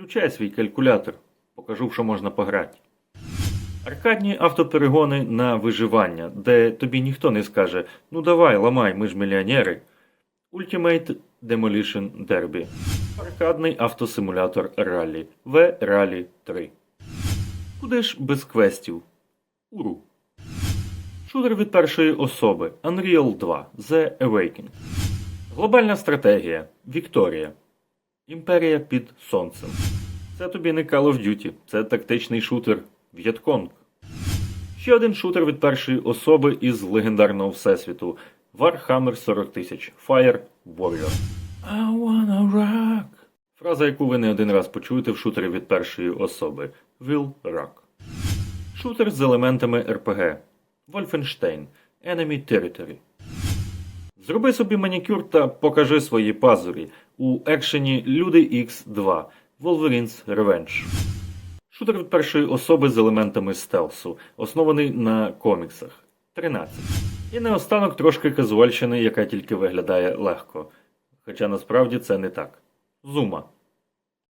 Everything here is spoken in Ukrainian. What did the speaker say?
Включай свій калькулятор. Покажу, що можна пограти. Аркадні автоперегони на виживання, де тобі ніхто не скаже Ну давай, ламай, ми ж мільйонери. Ultimate Demolition Derby. Аркадний автосимулятор раллі. V-Rally 3. Куди ж без квестів? Уру. Шутер від першої особи Unreal 2 The Awakening. Глобальна стратегія Вікторія. Імперія під сонцем. Це тобі не Call of Duty, це тактичний шутер В'єтконг. Ще один шутер від першої особи із легендарного всесвіту Warhammer 40 тисяч Fire Warrior. I wanna rock. Фраза, яку ви не один раз почуєте в шутері від першої особи Will Rock. Шутер з елементами RPG Wolfenstein Enemy Territory. Зроби собі манікюр та покажи свої пазурі у екшені Люди X 2 Wolverine's Revenge. Шутер від першої особи з елементами стелсу, оснований на коміксах 13. І наостанок трошки казуальщини, яка тільки виглядає легко. Хоча насправді це не так. Зума